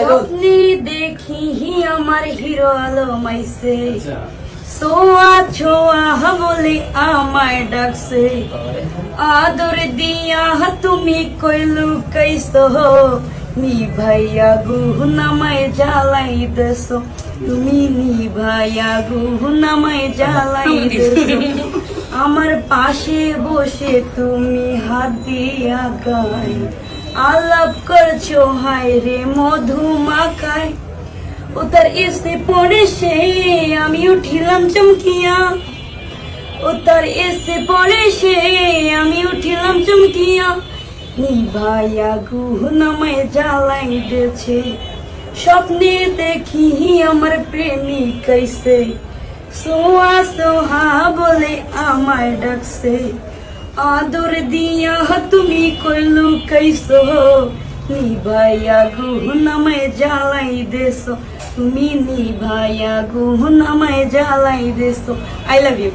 স্বপ্নে দেখি আমার হিরো আলো মাইসে সোয়া ছোয়া বলে আমায় ডাকছে। আদর দিয়া তুমি কইলু কইসো নি ভাইয়া গুহনামায় জ্বালাই দেছো তুমি নি ভাইয়া গুহনামায় জ্বালাই দেছো আমার পাশে বসে তুমি হাত দিয়া গায়। আলাপ করছ, হায় রে মধু মাখায় ও তার এসে পড়ে সে, আমি উঠিলাম চমকিয়া। ও তার এসে পড়ে সে, আমি উঠিলাম চমকিয়া। নিভাইয়া গুহনামায় জ্বালাই দিয়েছে স্বপ্নে দেখি আমার প্রেমিক कैसे সোয়া সোহা বলে আমায় ডাকছে। আদর দিয়া কইলু কইসো নিভাইয়া গুহনামায় জ্বালাই দেছো তুমি নিভাইয়া গুহনামায় জ্বালাই দেছো আই লাভ ইউ